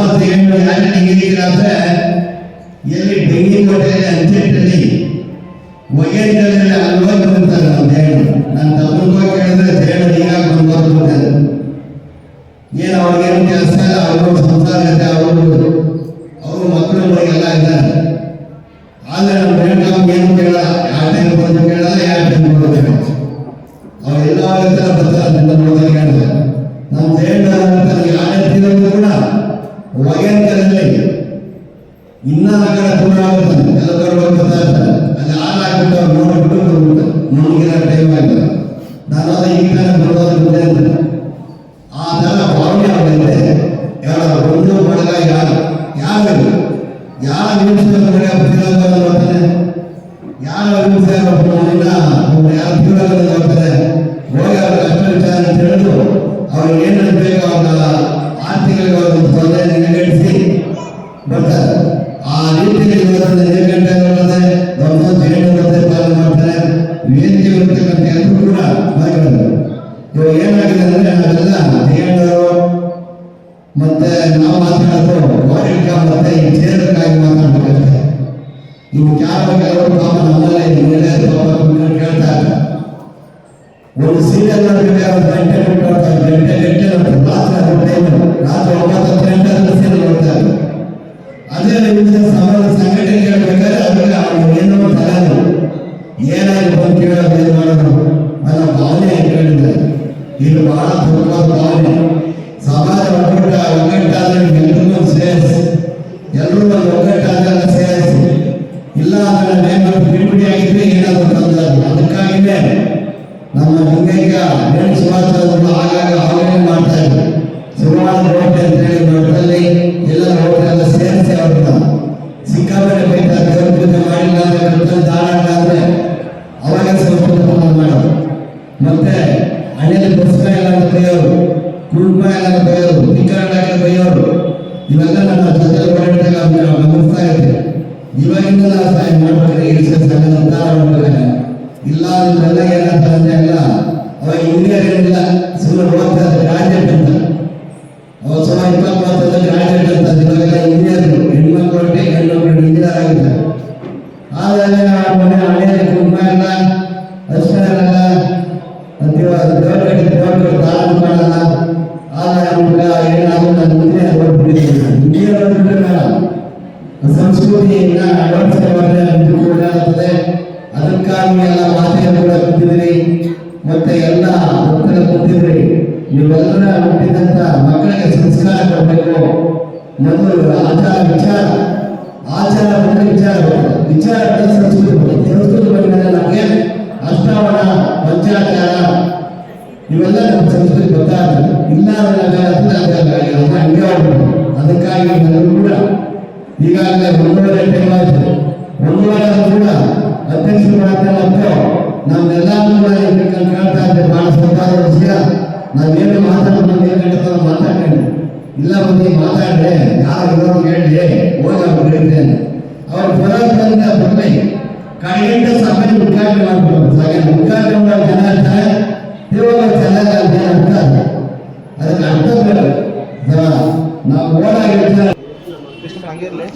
ಸಾವಿರದ ಏಳ್ನೂರ ಯಾಕೆ ಅಂದ್ರೆ ಎಲ್ಲಿ ಡೆಂಗಿ ಕೋಟೆಯಲ್ಲಿ ಅಂಚೆಟ್ಟಲ್ಲಿ ಒಗೆಂಟಲ್ಲಿ ಅಲ್ಲಿ ಹೋಗಿ ಬಂತಾರೆ ನಾವು ಜೈನು ನಾನು ತಮ್ಮ ಕೇಳಿದ್ರೆ ಜೈನು ಹೀಗಾಗಿ ಬಂದು ಹೋಗ್ಬಿಟ್ಟೆ ಏನು ಅವ್ರಿಗೇನು ಕೆಲಸ ಇಲ್ಲ ಅವ್ರಿಗೂ ಸಂಸಾರ ಇದೆ ಅವರು ಅವರು ಮಕ್ಕಳು ಎಲ್ಲ ಇದ್ದಾರೆ ಆದರೆ ನಮ್ಮ ರೇಣುಕಾಂಬ ಏನು ಕೇಳಲ್ಲ ವೇದಿಕೆ ಬರ್ತಕ್ಕಂಥ ಎಲ್ಲರೂ ಕೂಡ ಇವಾಗ ಏನಾಗಿದೆ ಅಂದ್ರೆ ನಾವೆಲ್ಲ ದೇವರು ಮತ್ತೆ ನಾವು ಮಾತಾಡೋದು ವಾರಿಕ ಮತ್ತೆ ಈ ಚೇರಕ್ಕಾಗಿ ಮಾತಾಡ್ಬೇಕಷ್ಟೇ. ಇವು ಯಾರ ಕೆಲವರು ಪಾಪ ನಮ್ಮಲ್ಲೇ ಇಲ್ಲೇ ಪಾಪ ಕೇಳ್ತಾ. ಒಂದು ಸೀರಿಯಲ್ ಒಂದು ಗಂಟೆ ನೋಡ್ತಾರೆ ಗಂಟೆ ಗಂಟೆ ನೋಡ್ತಾರೆ. ಅಂದ್ರೆ ನೇಮ ಬಿಡಿ ಆಗಿದ್ರೆ ಏನಾದ್ರು ಇಲ್ಲ. ನಮ್ಮ ಲಿಂಗೈಕ ನೇಣು ಸುಭಾಷ್ ಆಗಾಗ ಮಾಡ್ತಾ ಇದ್ರು. ಸುಮಾರು ಹೋಟೆ ಅಂತ ಹೇಳಿ ಮಠದಲ್ಲಿ ಎಲ್ಲ ಹೋಟೆಲ್ ಸೇರಿಸಿ ಅವ್ರನ್ನ ಸಿಕ್ಕಾಪಟ್ಟೆ ಅಂದ್ರೆ ಅವಾಗ ಮತ್ತೆ ಹಣೆಯಲ್ಲಿ ಪುಸ್ತಕ ಇಲ್ಲ ಅಂತ ಬೈಯೋರು ಕುಂಕುಮ ಇಲ್ಲ ಅಂತ ಬೈಯೋರು ವಿಕರಣ ಬೈಯೋರು ಇವೆಲ್ಲ ನನ್ನ ಜೊತೆ ಗಮನಿಸ್ತಾ ಸಹಾಯ ಮಾಡ್ಬೇಕಾದ್ರೆ ಈ ಸಂಘ ಮಾಡ್ಬೇಕಾದ್ರೆ ಇಲ್ಲ ಅಂದ್ರೆಲ್ಲ ಏನಂತ ಅಂದ್ರೆ ಎಲ್ಲ ಅವಾಗ ಇಂಜಿನಿಯರ್ ಇಲ್ಲ ಸುಮ್ಮನೆ ಓದ್ತಾ ಗ್ರಾಜುಯೇಟ್ ಅಂತ ಅವಾಗ ಸುಮಾರು ಇಪ್ಪತ್ತು ವರ್ಷದಲ್ಲಿ ಗ್ರಾಜುಯೇಟ್ ಅಂತ ಇವಾಗೆಲ್ಲ ಇಂಜಿನಿಯರ್ ಹೆಣ್ಮಕ್ಳು ಒಟ್ಟೆ ಹೆಣ್ಮಕ್ಳು ಇಂಜಿನಿಯರ್ ಆಗಿದ್ದಾರೆ ಆದ್ರೆ ಆ ಮನೆ ಹಳೆಯ ಕುಟುಂಬ ಇಲ್ಲ ಅಷ್ಟೇ ಅಲ್ಲ ದೇವ ದೇವ್ರ ಕಡೆ ದೇವ್ರ ಕಡೆ ಮಾಡಲ್ಲ ಆದ್ರೆ ನಮ್ಗೆ ಏನಾದ್ರು ನನ್ನ ಮುಂದೆ ಹೊರಟ್ಬಿಟ್ಟಿದ್ದೀನಿ ಇಂಜಿನಿಯರ್ ಹೊರಟ್ಬಿಟ್ರೆ ಸಂಸ್ಕೃತಿಯನ್ನ ಕೂಡ ಆಗ್ತದೆ ಅದಕ್ಕಾಗಿ ಎಲ್ಲ ಮಾತೆಯನ್ನು ಕೂಡ ಕೂತಿದ್ರಿ, ಮತ್ತೆ ಎಲ್ಲ ಭಕ್ತರ ಕೂತಿದ್ರಿ. ನೀವೆಲ್ಲರ ಹುಟ್ಟಿದಂತ ಮಕ್ಕಳಿಗೆ ಸಂಸ್ಕಾರ ಕೊಡಬೇಕು. ನಮ್ಮ ಆಚಾರ ವಿಚಾರ, ಆಚಾರ ಬಂದ್ರೆ ವಿಚಾರ. ವಿಚಾರ ಬಂದ್ರೆ ಸಂಸ್ಕೃತಿ ದೇವಸ್ಥಾನ ಸಂಸ್ಕೃತಿ ಬಂದ್ರೆ ನಮಗೆ. ಅಷ್ಟಾವಣ ಪಂಚಾಚಾರ. ಇವೆಲ್ಲ ನಮ್ಮ ಸಂಸ್ಕೃತಿ ಗೊತ್ತಾಗ್ತದೆ. ಇಲ್ಲ. ಅದಕ್ಕಾಗಿ ಎಲ್ಲರೂ ಕೂಡ ಈಗಾಗಲೇ ಒಂದೂವರೆ ಟೈಮ್ ಆಯಿತು. ಒಂದೂವರೆ ಕೂಡ ಅಧ್ಯಕ್ಷರು ಮಾತಾಡೋದು ನಮ್ಮೆಲ್ಲರೂ ಕೂಡ ಇದಕ್ಕೆ ಕೇಳ್ತಾ ಇದ್ದೆ ಬಹಳ ಸಂತಾನ ವಿಷಯ. ನಾವೇನು ಮಾತಾಡೋದು ಏನ್ ಮಾತಾಡ್ತೇನೆ. ಇಲ್ಲ ಬಂದು ಮಾತಾಡ್ರೆ. ಯಾರು ಇರೋರು ಹೇಳಿ, ಹೋಗಿ ಅವ್ರು ಹೇಳಿದ್ದೇನೆ ಅವ್ರು ಬರೋದ್ರಿಂದ ಬರಲಿ ಕಡೆಯಿಂದ ಸಭೆ ಉದ್ಘಾಟನೆ ಮಾಡ್ಬೋದು ಉದ್ಘಾಟನೆ ಮಾಡೋ ಜನ ಇರ್ತಾರೆ ಇವಾಗ ಚೆನ್ನಾಗಿ ಅಂತ ಅದಕ್ಕೆ ಅರ್ಥ ಬೇಡ. அங்கே இல்லை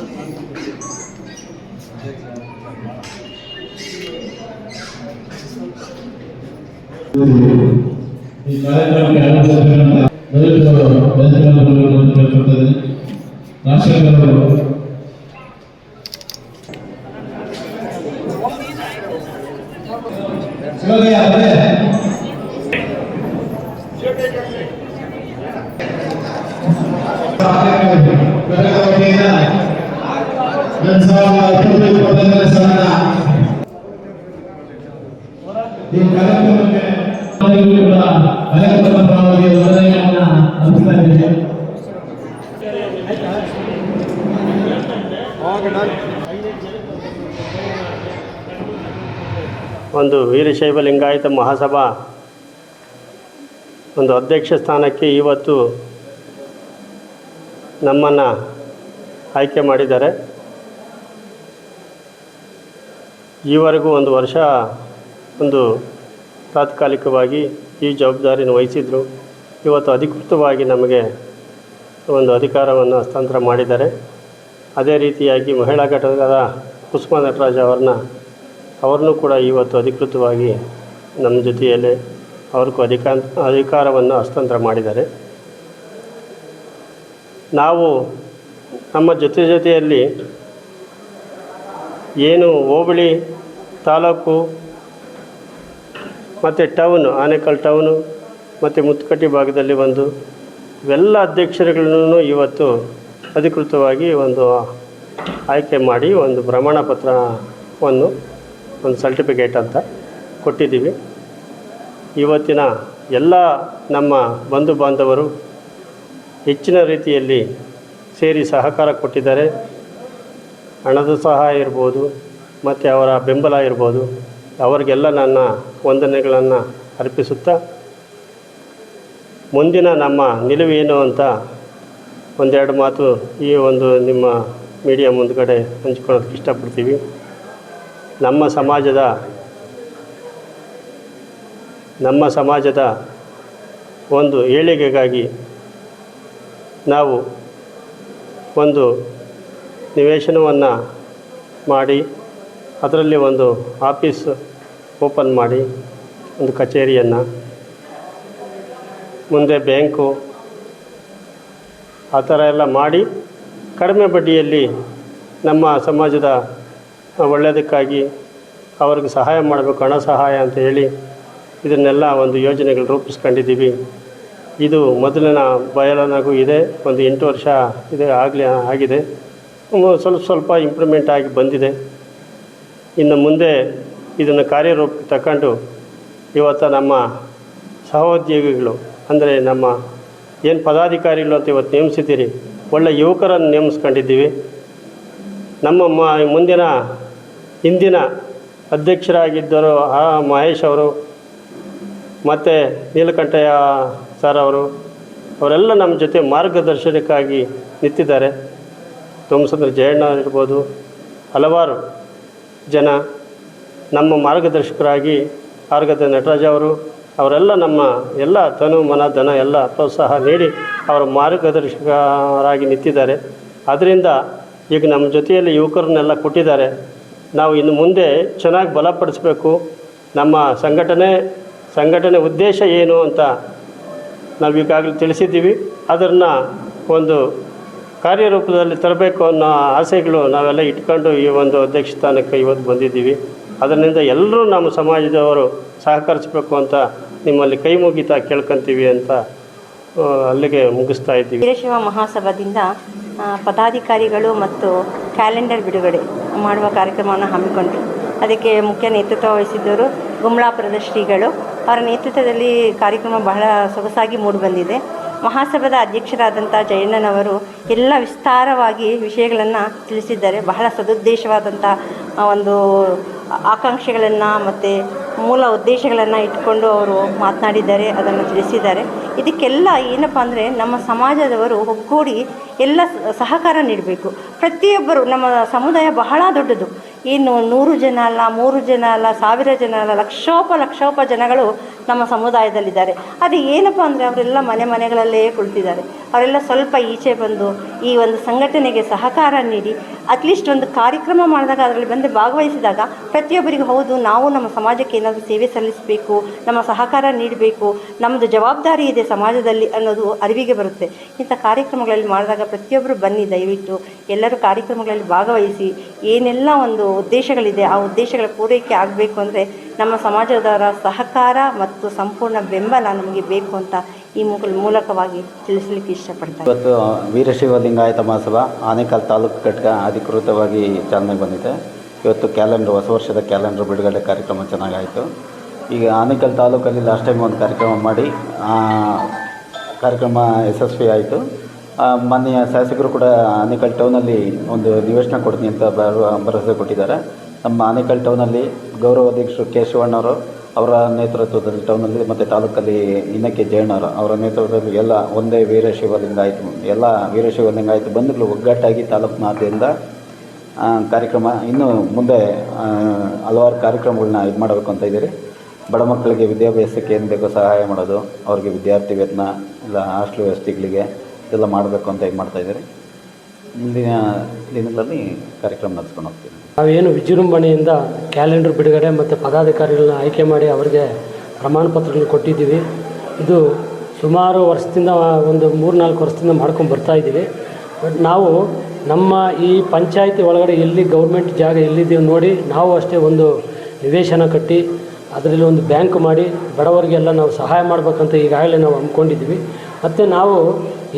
ఈ కార్యక్రమానికి ఆరంభించడం మొదటిలో ప్రజలు రాష్ట్రంలో శివగయ్య ಒಂದು ವೀರಶೈವ ಲಿಂಗಾಯತ ಮಹಾಸಭಾ ಒಂದು ಅಧ್ಯಕ್ಷ ಸ್ಥಾನಕ್ಕೆ ಇವತ್ತು ನಮ್ಮನ್ನು ಆಯ್ಕೆ ಮಾಡಿದ್ದಾರೆ. ಈವರೆಗೂ ಒಂದು ವರ್ಷ ಒಂದು ತಾತ್ಕಾಲಿಕವಾಗಿ ಈ ಜವಾಬ್ದಾರಿಯನ್ನು ವಹಿಸಿದ್ರು. ಇವತ್ತು ಅಧಿಕೃತವಾಗಿ ನಮಗೆ ಒಂದು ಅಧಿಕಾರವನ್ನು ಹಸ್ತಾಂತರ ಮಾಡಿದ್ದಾರೆ. ಅದೇ ರೀತಿಯಾಗಿ ಮಹಿಳಾ ಘಟಕದ ಕುಸುಮ ನಟರಾಜ್ ಅವ್ರನ್ನ ಅವ್ರನ್ನೂ ಕೂಡ ಇವತ್ತು ಅಧಿಕೃತವಾಗಿ ನಮ್ಮ ಜೊತೆಯಲ್ಲೇ ಅವ್ರಿಗೂ ಅಧಿಕಾ, ಅಧಿಕಾರವನ್ನು ಹಸ್ತಾಂತರ ಮಾಡಿದ್ದಾರೆ. ನಾವು ನಮ್ಮ ಜೊತೆ ಜೊತೆಯಲ್ಲಿ ಏನು ಹೋಬಳಿ ತಾಲೂಕು ಮತ್ತು ಟೌನು, ಆನೇಕಲ್ ಟೌನು, ಮತ್ತು ಮುತ್ಕಟ್ಟಿ ಭಾಗದಲ್ಲಿ ಒಂದು. ಇವೆಲ್ಲ ಅಧ್ಯಕ್ಷರುಗಳನ್ನು ಇವತ್ತು ಅಧಿಕೃತವಾಗಿ ಒಂದು ಆಯ್ಕೆ ಮಾಡಿ ಒಂದು ಪ್ರಮಾಣ ಪತ್ರವನ್ನು, ಒಂದು ಸರ್ಟಿಫಿಕೇಟ್ ಅಂತ ಕೊಟ್ಟಿದ್ದೀವಿ. ಇವತ್ತಿನ ಎಲ್ಲ ನಮ್ಮ ಬಂಧು ಬಾಂಧವರು ಹೆಚ್ಚಿನ ರೀತಿಯಲ್ಲಿ ಸೇರಿ ಸಹಕಾರ ಕೊಟ್ಟಿದ್ದಾರೆ. ಹಣದ ಸಹಾಯ ಇರ್ಬೋದು, ಮತ್ತು ಅವರ ಬೆಂಬಲ ಇರ್ಬೋದು. ಅವರಿಗೆಲ್ಲ ನನ್ನ ವಂದನೆಗಳನ್ನು ಅರ್ಪಿಸುತ್ತಾ ಮುಂದಿನ ನಮ್ಮ ನಿಲುವೇನು ಅಂತ ಒಂದೆರಡು ಮಾತು ಈ ಒಂದು ನಿಮ್ಮ ಮೀಡಿಯಾ ಮುಂದ್ಗಡೆ ಹಂಚಿಕೊಳ್ಳೋದಕ್ಕೆ ಇಷ್ಟಪಡ್ತೀವಿ. ನಮ್ಮ ಸಮಾಜದ ನಮ್ಮ ಸಮಾಜದ ಒಂದು ಏಳಿಗೆಗಾಗಿ ನಾವು ಒಂದು ನಿವೇಶನವನ್ನು ಮಾಡಿ ಅದರಲ್ಲಿ ಒಂದು ಆಫೀಸ್ ಓಪನ್ ಮಾಡಿ ಒಂದು ಕಚೇರಿಯನ್ನು, ಮುಂದೆ ಬ್ಯಾಂಕು, ಆ ಥರ ಎಲ್ಲ ಮಾಡಿ ಕಡಿಮೆ ಬಡ್ಡಿಯಲ್ಲಿ ನಮ್ಮ ಸಮಾಜದ ಒಳ್ಳೆಯದಕ್ಕಾಗಿ ಅವ್ರಿಗೆ ಸಹಾಯ ಮಾಡಬೇಕು, ಹಣ ಸಹಾಯ ಅಂತ ಹೇಳಿ ಇದನ್ನೆಲ್ಲ ಒಂದು ಯೋಜನೆಗಳು ರೂಪಿಸ್ಕೊಂಡಿದ್ದೀವಿ. ಇದು ಮೊದಲಿನ ಬಯಲನಾಗೂ ಇದೆ, ಒಂದು ಎಂಟು ವರ್ಷ ಇದೆ ಆಗಲಿ ಆಗಿದೆ. ಸ್ವಲ್ಪ ಸ್ವಲ್ಪ ಇಂಪ್ರೂವ್ಮೆಂಟ್ ಆಗಿ ಬಂದಿದೆ. ಇನ್ನು ಮುಂದೆ ಇದನ್ನು ಕಾರ್ಯರೂಪಕ್ಕೆ ತಗೊಂಡು ಇವತ್ತು ನಮ್ಮ ಸಹೋದ್ಯೋಗಿಗಳು, ಅಂದರೆ ನಮ್ಮ ಏನು ಪದಾಧಿಕಾರಿಗಳು ಅಂತ ಇವತ್ತು ನೇಮಿಸಿದ್ದೀರಿ, ಒಳ್ಳೆ ಯುವಕರನ್ನು ನೇಮಿಸ್ಕೊಂಡಿದ್ದೀವಿ. ನಮ್ಮ ಮ, ಮುಂದಿನ, ಹಿಂದಿನ ಅಧ್ಯಕ್ಷರಾಗಿದ್ದರು ಆ ಮಹೇಶ್ ಅವರು, ಮತ್ತು ನೀಲಕಂಠಯ್ಯ ಸರ್ ಅವರು, ಅವರೆಲ್ಲ ನಮ್ಮ ಜೊತೆ ಮಾರ್ಗದರ್ಶನಕ್ಕಾಗಿ ನಿಂತಿದ್ದಾರೆ. ತೋಮಸಂದ್ರ ಜಯಣ್ಣ ಇರ್ಬೋದು, ಹಲವಾರು ಜನ. ನಮ್ಮ ಮಾರ್ಗದರ್ಶಕರಾಗಿ ಆರ್ಗದ ನಟರಾಜ ಅವರು, ಅವರೆಲ್ಲ ನಮ್ಮ ಎಲ್ಲ ತನು, ಮನ, ಧನ, ಎಲ್ಲ ಪ್ರೋತ್ಸಾಹ ನೀಡಿ ಅವರ ಮಾರ್ಗದರ್ಶಕರಾಗಿ ನಿಂತಿದ್ದಾರೆ. ಅದರಿಂದ ಈಗ ನಮ್ಮ ಜೊತೆಯಲ್ಲಿ ಯುವಕರನ್ನೆಲ್ಲ ಕೊಟ್ಟಿದ್ದಾರೆ. ನಾವು ಇನ್ನು ಮುಂದೆ ಚೆನ್ನಾಗಿ ಬಲಪಡಿಸಬೇಕು. ನಮ್ಮ ಸಂಘಟನೆ ಸಂಘಟನೆ ಉದ್ದೇಶ ಏನು ಅಂತ ನಾವು ಈಗಾಗಲೇ ತಿಳಿಸಿದ್ದೀವಿ. ಅದನ್ನು ಒಂದು ಕಾರ್ಯರೂಪದಲ್ಲಿ ತರಬೇಕು ಅನ್ನೋ ಆಸೆಗಳು ನಾವೆಲ್ಲ ಇಟ್ಕೊಂಡು ಈ ಒಂದು ಅಧ್ಯಕ್ಷ ಸ್ಥಾನಕ್ಕೆ ಇವತ್ತು ಬಂದಿದ್ದೀವಿ. ಅದರಿಂದ ಎಲ್ಲರೂ ನಮ್ಮ ಸಮಾಜದವರು ಸಹಕರಿಸಬೇಕು ಅಂತ ನಿಮ್ಮಲ್ಲಿ ಕೈ ಮುಗಿತಾ ಕೇಳ್ಕೊತೀವಿ ಅಂತ ಅಲ್ಲಿಗೆ ಮುಗಿಸ್ತಾ ಇದ್ದೀವಿ. ವೀರಶಿವ ಮಹಾಸಭಾದಿಂದ ಪದಾಧಿಕಾರಿಗಳು ಮತ್ತು ಕ್ಯಾಲೆಂಡರ್ ಬಿಡುಗಡೆ ಮಾಡುವ ಕಾರ್ಯಕ್ರಮವನ್ನು ಹಮ್ಮಿಕೊಂಡ್ವಿ ಅದಕ್ಕೆ ಮುಖ್ಯ ನೇತೃತ್ವ ವಹಿಸಿದ್ದವರು ಗುಮ್ಲಾಪುರದ ಶ್ರೀಗಳು. ಅವರ ನೇತೃತ್ವದಲ್ಲಿ ಕಾರ್ಯಕ್ರಮ ಬಹಳ ಸೊಗಸಾಗಿ ಮೂಡಿಬಂದಿದೆ. ಮಹಾಸಭಾದ ಅಧ್ಯಕ್ಷರಾದಂಥ ಜಯಣ್ಣನವರು ಎಲ್ಲ ವಿಸ್ತಾರವಾಗಿ ವಿಷಯಗಳನ್ನು ತಿಳಿಸಿದ್ದಾರೆ. ಬಹಳ ಸದುದ್ದೇಶವಾದಂಥ ಒಂದು ಆಕಾಂಕ್ಷೆಗಳನ್ನು ಮತ್ತು ಮೂಲ ಉದ್ದೇಶಗಳನ್ನು ಇಟ್ಕೊಂಡು ಅವರು ಮಾತನಾಡಿದ್ದಾರೆ, ಅದನ್ನು ತಿಳಿಸಿದ್ದಾರೆ. ಇದಕ್ಕೆಲ್ಲ ಏನಪ್ಪ ಅಂದರೆ ನಮ್ಮ ಸಮಾಜದವರು ಒಗ್ಗೂಡಿ ಎಲ್ಲ ಸಹಕಾರ ನೀಡಬೇಕು. ಪ್ರತಿಯೊಬ್ಬರು ನಮ್ಮ ಸಮುದಾಯ ಬಹಳ ದೊಡ್ಡದು. ಏನು ನೂರು ಜನ ಅಲ್ಲ, ಮೂರು ಜನ ಅಲ್ಲ, ಸಾವಿರ ಜನ ಅಲ್ಲ, ಲಕ್ಷೋಪ ಲಕ್ಷೋಪ ಜನಗಳು ನಮ್ಮ ಸಮುದಾಯದಲ್ಲಿದ್ದಾರೆ. ಅದು ಏನಪ್ಪ ಅಂದರೆ ಅವರೆಲ್ಲ ಮನೆ ಮನೆಗಳಲ್ಲೇ ಕುಳಿತಿದ್ದಾರೆ. ಅವರೆಲ್ಲ ಸ್ವಲ್ಪ ಈಚೆ ಬಂದು ಈ ಒಂದು ಸಂಘಟನೆಗೆ ಸಹಕಾರ ನೀಡಿ ಅಟ್ಲೀಸ್ಟ್ ಒಂದು ಕಾರ್ಯಕ್ರಮ ಮಾಡಿದಾಗ, ಅದರಲ್ಲಿ ಬಂದು ಭಾಗವಹಿಸಿದಾಗ ಪ್ರತಿಯೊಬ್ಬರಿಗೂ ಹೌದು, ನಾವು ನಮ್ಮ ಸಮಾಜಕ್ಕೆ ಏನಾದರೂ ಸೇವೆ ಸಲ್ಲಿಸಬೇಕು, ನಮ್ಮ ಸಹಕಾರ ನೀಡಬೇಕು ನಮ್ಮದು ಜವಾಬ್ದಾರಿ ಇದೆ ಸಮಾಜದಲ್ಲಿ ಅನ್ನೋದು ಅರಿವಿಗೆ ಬರುತ್ತೆ. ಇಂಥ ಕಾರ್ಯಕ್ರಮಗಳಲ್ಲಿ ಮಾಡಿದಾಗ ಪ್ರತಿಯೊಬ್ಬರು ಬನ್ನಿ, ದಯವಿಟ್ಟು ಎಲ್ಲರೂ ಕಾರ್ಯಕ್ರಮಗಳಲ್ಲಿ ಭಾಗವಹಿಸಿ, ಏನೆಲ್ಲ ಒಂದು ಉದ್ದೇಶಗಳಿದೆ. ಆ ಉದ್ದೇಶಗಳ ಪೂರೈಕೆ ಆಗಬೇಕು ಅಂದರೆ ನಮ್ಮ ಸಮಾಜದವರ ಸಹಕಾರ ಮತ್ತು ಸಂಪೂರ್ಣ ಬೆಂಬಲ ನಮಗೆ ಬೇಕು ಅಂತ ಈ ಮೂಲ ಮೂಲಕವಾಗಿ ತಿಳಿಸಲಿಕ್ಕೆ ಇಷ್ಟಪಡ್ತಾರೆ ಇವತ್ತು ವೀರಶೈವ ಲಿಂಗಾಯತ ಮಹೋತ್ಸವ ಆನೇಕಲ್ ತಾಲೂಕು ಘಟಕ ಅಧಿಕೃತವಾಗಿ ಚಾಲನೆಗೆ ಬಂದಿದೆ. ಇವತ್ತು ಕ್ಯಾಲೆಂಡರ್, ಹೊಸ ವರ್ಷದ ಕ್ಯಾಲೆಂಡರ್ ಬಿಡುಗಡೆ ಕಾರ್ಯಕ್ರಮ ಚೆನ್ನಾಗಾಯಿತು. ಈಗ ಆನೇಕಲ್ ತಾಲೂಕಲ್ಲಿ ಲಾಸ್ಟ್ ಟೈಮ್ ಒಂದು ಕಾರ್ಯಕ್ರಮ ಮಾಡಿ ಕಾರ್ಯಕ್ರಮ ಯಶಸ್ವಿ ಆಯಿತು ಮಾನ್ಯ ಶಾಸಕರು ಕೂಡ ಆನೇಕಲ್ ಟೌನಲ್ಲಿ ಒಂದು ನಿವೇಶನ ಕೊಡ್ತೀನಿ ಅಂತ ಭರವಸೆ ಕೊಟ್ಟಿದ್ದಾರೆ. ನಮ್ಮ ಆನೇಕಲ್ ಟೌನಲ್ಲಿ ಗೌರವ ಅಧ್ಯಕ್ಷರು ಕೇಶವಣ್ಣವರು ಅವರ ನೇತೃತ್ವದಲ್ಲಿ ಟೌನಲ್ಲಿ ಮತ್ತು ತಾಲೂಕಲ್ಲಿ ಇನ್ನಕ್ಕೆ ಜಯಣ್ಣವರು ಅವರ ನೇತೃತ್ವದಲ್ಲಿ ಎಲ್ಲ ಒಂದೇ ವೀರಶೈವ ಲಿಂಗಾಯತ ಎಲ್ಲ ವೀರಶೈವ ಆಯಿತು. ಬಂಧುಗಳು ಒಗ್ಗಟ್ಟಾಗಿ ತಾಲೂಕಿನಾದ್ಯಂತ ಆ, ಕಾರ್ಯಕ್ರಮ ಇನ್ನೂ ಮುಂದೆ ಹಲವಾರು ಕಾರ್ಯಕ್ರಮಗಳನ್ನ ಇದು ಮಾಡಬೇಕು ಅಂತ ಇದ್ದೀರಿ. ಬಡ ಮಕ್ಕಳಿಗೆ ವಿದ್ಯಾಭ್ಯಾಸಕ್ಕೆ ಏನು ಬೇಕೋ ಸಹಾಯ ಮಾಡೋದು ಅವ್ರಿಗೆ ವಿದ್ಯಾರ್ಥಿ ವೇತನ ಇಲ್ಲ ಹಾಸ್ಟೆಲ್ ವ್ಯವಸ್ಥೆಗಳಿಗೆ ಇದೆಲ್ಲ ಮಾಡಬೇಕು ಅಂತ ಹೇಗೆ ಮಾಡ್ತಾ ಇದ್ದಾರೆ? ಮುಂದಿನ ದಿನಗಳಲ್ಲಿ ಕಾರ್ಯಕ್ರಮ ನಡೆಸ್ಕೊಂಡು ಹೋಗ್ತೀವಿ ನಾವೇನು ವಿಜೃಂಭಣೆಯಿಂದ ಕ್ಯಾಲೆಂಡರ್ ಬಿಡುಗಡೆ ಮತ್ತು ಪದಾಧಿಕಾರಿಗಳನ್ನ ಆಯ್ಕೆ ಮಾಡಿ ಅವರಿಗೆ ಪ್ರಮಾಣ ಪತ್ರಗಳು ಕೊಟ್ಟಿದ್ದೀವಿ. ಇದು ಸುಮಾರು ವರ್ಷದಿಂದ ಒಂದು ಮೂರು ನಾಲ್ಕು ವರ್ಷದಿಂದ ಮಾಡ್ಕೊಂಡು ಬರ್ತಾ ಇದ್ದೀವಿ. ಬಟ್ ನಾವು ನಮ್ಮ ಈ ಪಂಚಾಯತಿ ಒಳಗಡೆ ಎಲ್ಲಿ ಗೌರ್ಮೆಂಟ್ ಜಾಗ ಎಲ್ಲಿದ್ದೀವಿ ನೋಡಿ ನಾವು ಅಷ್ಟೇ ಒಂದು ನಿವೇಶನ ಕಟ್ಟಿ ಅದರಲ್ಲಿ ಒಂದು ಬ್ಯಾಂಕ್ ಮಾಡಿ ಬಡವರಿಗೆಲ್ಲ ನಾವು ಸಹಾಯ ಮಾಡಬೇಕಂತ ಈಗಾಗಲೇ ನಾವು ಅಂದ್ಕೊಂಡಿದ್ದೀವಿ. ಮತ್ತು ನಾವು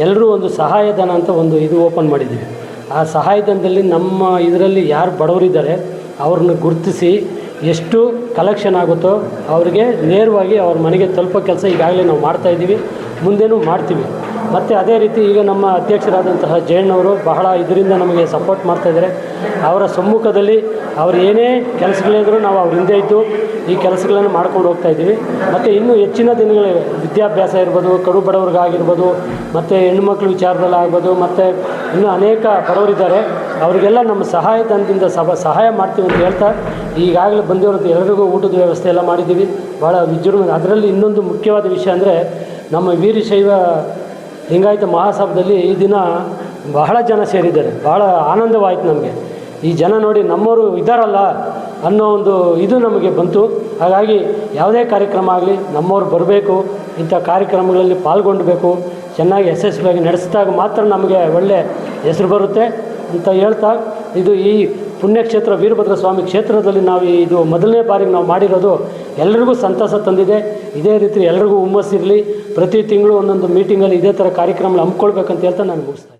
ಎಲ್ಲರೂ ಒಂದು ಸಹಾಯಧನ ಅಂತ ಒಂದು ಇದು ಓಪನ್ ಮಾಡಿದ್ದೀವಿ. ಆ ಸಹಾಯಧನದಲ್ಲಿ ನಮ್ಮ ಇದರಲ್ಲಿ ಯಾರು ಬಡವರಿದ್ದಾರೆ, ಅವ್ರನ್ನ ಗುರುತಿಸಿ ಎಷ್ಟು ಕಲೆಕ್ಷನ್ ಆಗುತ್ತೋ ಅವರಿಗೆ ನೇರವಾಗಿ ಅವ್ರ ಮನೆಗೆ ತಲುಪೋ ಕೆಲಸ ಈಗಾಗಲೇ ನಾವು ಮಾಡ್ತಾಯಿದ್ದೀವಿ ಮುಂದೇನೂ ಮಾಡ್ತೀವಿ. ಮತ್ತು ಅದೇ ರೀತಿ ಈಗ ನಮ್ಮ ಅಧ್ಯಕ್ಷರಾದಂತಹ ಜಯಣ್ಣವರು ಬಹಳ ಇದರಿಂದ ನಮಗೆ ಸಪೋರ್ಟ್ ಮಾಡ್ತಾಯಿದ್ದಾರೆ ಅವರ ಸಮ್ಮುಖದಲ್ಲಿ ಅವ್ರು ಏನೇ ಕೆಲಸಗಳಿದ್ರು ನಾವು ಅವ್ರ ಹಿಂದೆ ಇದ್ದು ಈ ಕೆಲಸಗಳನ್ನು ಮಾಡ್ಕೊಂಡು ಹೋಗ್ತಾ ಇದ್ದೀವಿ. ಮತ್ತು ಇನ್ನೂ ಹೆಚ್ಚಿನ ದಿನಗಳಿವೆ ವಿದ್ಯಾಭ್ಯಾಸ ಇರ್ಬೋದು, ಕಡು ಬಡವ್ರಿಗಾಗಿರ್ಬೋದು, ಮತ್ತು ಹೆಣ್ಣುಮಕ್ಳ ವಿಚಾರದಲ್ಲಿ ಆಗ್ಬೋದು, ಮತ್ತು ಇನ್ನೂ ಅನೇಕ ಬಡವರಿದ್ದಾರೆ ಅವರಿಗೆಲ್ಲ ನಮ್ಮ ಸಹಾಯಧನದಿಂದ ಸಭ, ಸಹಾಯ ಮಾಡ್ತೀವಿ ಅಂತ ಹೇಳ್ತಾ ಈಗಾಗಲೇ ಬಂದಿರೋದು ಎಲ್ಲರಿಗೂ ಊಟದ ವ್ಯವಸ್ಥೆ ಎಲ್ಲ ಮಾಡಿದ್ದೀವಿ. ಭಾಳ ವಿಜೃಂಭಣೆ. ಅದರಲ್ಲಿ ಇನ್ನೊಂದು ಮುಖ್ಯವಾದ ವಿಷಯ ಅಂದರೆ ನಮ್ಮ ವೀರಶೈವ ಲಿಂಗಾಯತ ಮಹಾಸಭದಲ್ಲಿ ಈ ದಿನ ಬಹಳ ಜನ ಸೇರಿದ್ದಾರೆ. ಬಹಳ ಆನಂದವಾಯಿತು ನಮಗೆ. ಈ ಜನ ನೋಡಿ ನಮ್ಮವರು ಇದ್ದಾರಲ್ಲ ಅನ್ನೋ ಒಂದು ಇದು ನಮಗೆ ಬಂತು. ಹಾಗಾಗಿ ಯಾವುದೇ ಕಾರ್ಯಕ್ರಮ ಆಗಲಿ ನಮ್ಮವ್ರು ಬರಬೇಕು, ಇಂಥ ಕಾರ್ಯಕ್ರಮಗಳಲ್ಲಿ ಪಾಲ್ಗೊಳ್ಬೇಕು ಚೆನ್ನಾಗಿ ಯಶಸ್ವಿಯಾಗಿ ನಡೆಸಿದಾಗ ಮಾತ್ರ ನಮಗೆ ಒಳ್ಳೆಯ ಹೆಸರು ಬರುತ್ತೆ ಅಂತ ಹೇಳ್ತಾ, ಇದು ಈ ಪುಣ್ಯಕ್ಷೇತ್ರ ವೀರಭದ್ರ ಸ್ವಾಮಿ ಕ್ಷೇತ್ರದಲ್ಲಿ ನಾವು ಇದು ಮೊದಲನೇ ಬಾರಿಗೆ ನಾವು ಮಾಡಿರೋದು ಎಲ್ಲರಿಗೂ ಸಂತಸ ತಂದಿದೆ ಇದೇ ರೀತಿ ಎಲ್ರಿಗೂ ಹುಮ್ಮಸ್ಸಿರಲಿ ಪ್ರತಿ ತಿಂಗಳು ಒಂದೊಂದು ಮೀಟಿಂಗಲ್ಲಿ ಇದೇ ಥರ ಕಾರ್ಯಕ್ರಮ ಹಮ್ಮಿಕೊಳ್ಬೇಕಂತ ಹೇಳ್ತಾ ನಾನು ಮುಗಿಸ್ತಾ.